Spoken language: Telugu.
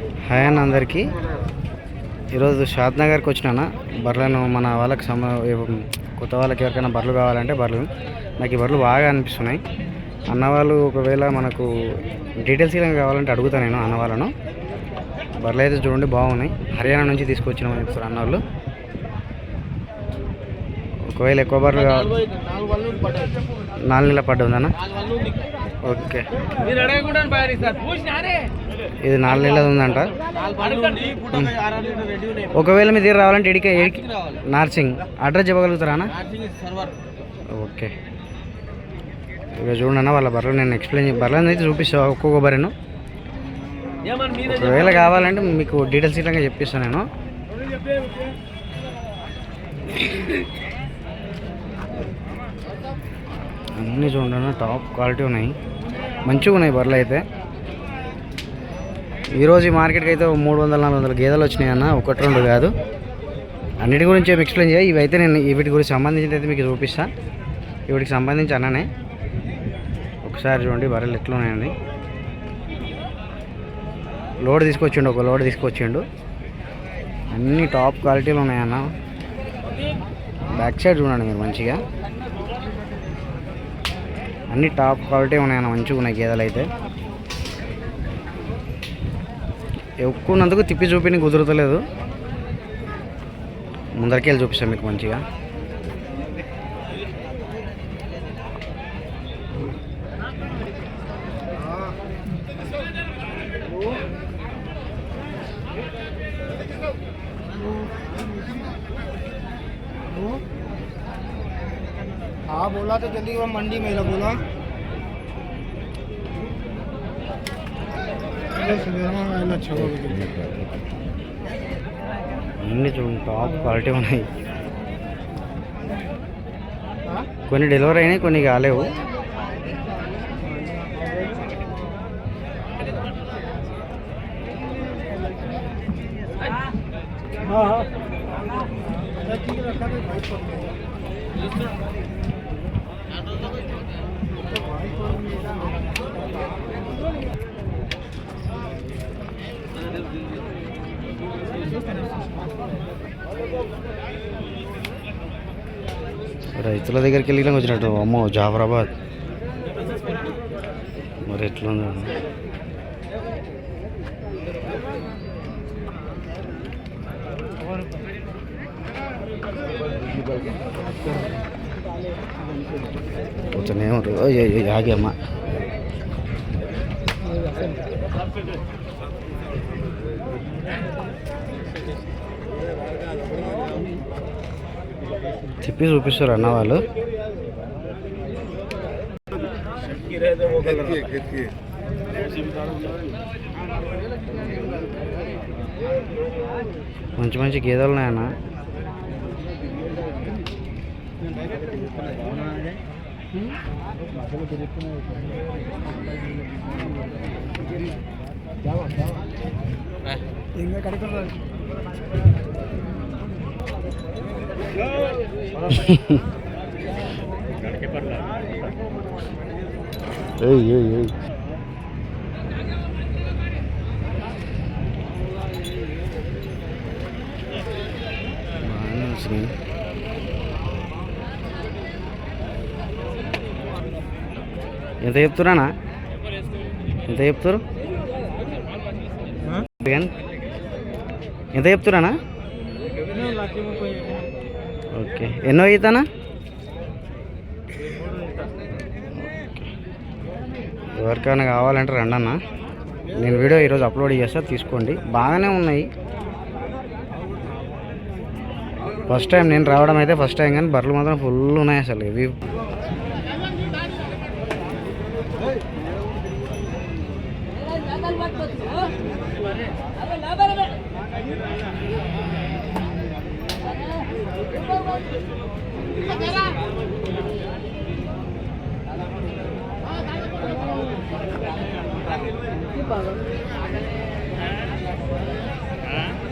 హాయ్ అన్న అందరికీ. ఈరోజు షాద్ నగర్కి వచ్చినాను? బర్రెలను మన వాళ్ళకి సమ కొత్త వాళ్ళకి ఎవరికైనా బర్రెలు కావాలంటే బర్రెలు. నాకు ఈ బర్రెలు బాగా అనిపిస్తున్నాయి. అన్న వాళ్ళు ఒకవేళ మనకు డీటెయిల్స్ ఇలా కావాలంటే అడుగుతాను నేను అన్న వాళ్ళను. బర్రెలు అయితే చూడండి బాగున్నాయి. హర్యానా నుంచి తీసుకొచ్చినామని చెప్తారు అన్న వాళ్ళు. ఒకవేళ ఎక్కువ బర్రెలు కావాలి నాలుగు నెలల పడ్డ ఉందన్న? ఓకే. ఇది నాలుగు నెలలు ఉందంట ఒకవేళ మీ దగ్గర రావాలంటే ఇడికే ఏడికి నార్సింగ్. అడ్రస్ చెప్పగలుగుతారా అన్న? నార్సింగ్ సర్వర్. ఓకే. ఇక చూడండి అన్న వాళ్ళ బర్రెలు నేను ఎక్స్ప్లెయిన్ బర్రెలను అయితే చూపిస్తా ఒక్కొక్క బర్రెను. ఒకవేళ కావాలంటే మీకు డీటెయిల్స్ ఇట్లా చెప్పిస్తాను నేను. అన్నీ చూడండి టాప్ క్వాలిటీ ఉన్నాయి. మంచిగా ఉన్నాయి బర్రెలు అయితే. ఈరోజు ఈ మార్కెట్కి అయితే మూడు వందల నాలుగు వందల గేదెలు వచ్చినాయి అన్న ఒకటి రెండు కాదు. అన్నిటి గురించి ఏమి ఎక్స్ప్లెయిన్ చేయ ఇవి అయితే నేను వీటి గురించి సంబంధించి అయితే మీకు చూపిస్తా. వీటికి సంబంధించి అన్ననే. ఒకసారి చూడండి బర్రెలు ఎట్లున్నాయండి లోడ్ తీసుకొచ్చిండు ఒక లోడ్ తీసుకొచ్చిండు. అన్నీ టాప్ క్వాలిటీలు ఉన్నాయన్న. బ్యాక్ సైడ్ చూడండి మీరు మంచిగా. అన్ని టాప్ క్వాలిటీ ఉన్నాయన్న మంచిగా ఉన్నాయి గేదెలు అయితే. ఎక్కువన్నందుకు తిప్పి చూపిని కుదురుతలేదు. ముందరికెళ్ళి చూపిస్తాం మీకు మంచిగా. हाँ बोला तो जल्दी वो मंडी में बोला అన్ని చూడండి టాప్ క్వాలిటీ ఉన్నాయి కొన్ని డెలివరీ అయినాయి కొన్ని కాలేవు రైతుల దగ్గరికి వెళ్ళినా వచ్చినట్టు. అమ్మో జాఫరాబాద్. మరి ఎట్లుంది? పోతూనే ఉంటారు ఓయ్ ఓయ్ తిప్పి చూపిస్తారు అన్న వాళ్ళు. మంచి మంచి గేదెలు ఉన్నాయన్న. ఇంకా కడుక్కుంటారు ఏయ్ ఏయ్ ఏయ్ వచ్చినాయి ఎంత చెప్తురానా ఎంత చెప్తారు ఎంత చెప్తురానా ఓకే. ఎన్నో ఈతనా? ఎవరికైనా కావాలంటే రండి అన్న నేను వీడియో ఈరోజు అప్లోడ్ చేస్తా తీసుకోండి. బాగానే ఉన్నాయి. ఫస్ట్ టైం నేను రావడం అయితే ఫస్ట్ టైం కానీ బర్రెలు మాత్రం ఫుల్ ఉన్నాయి అసలు. ఇవి Ah.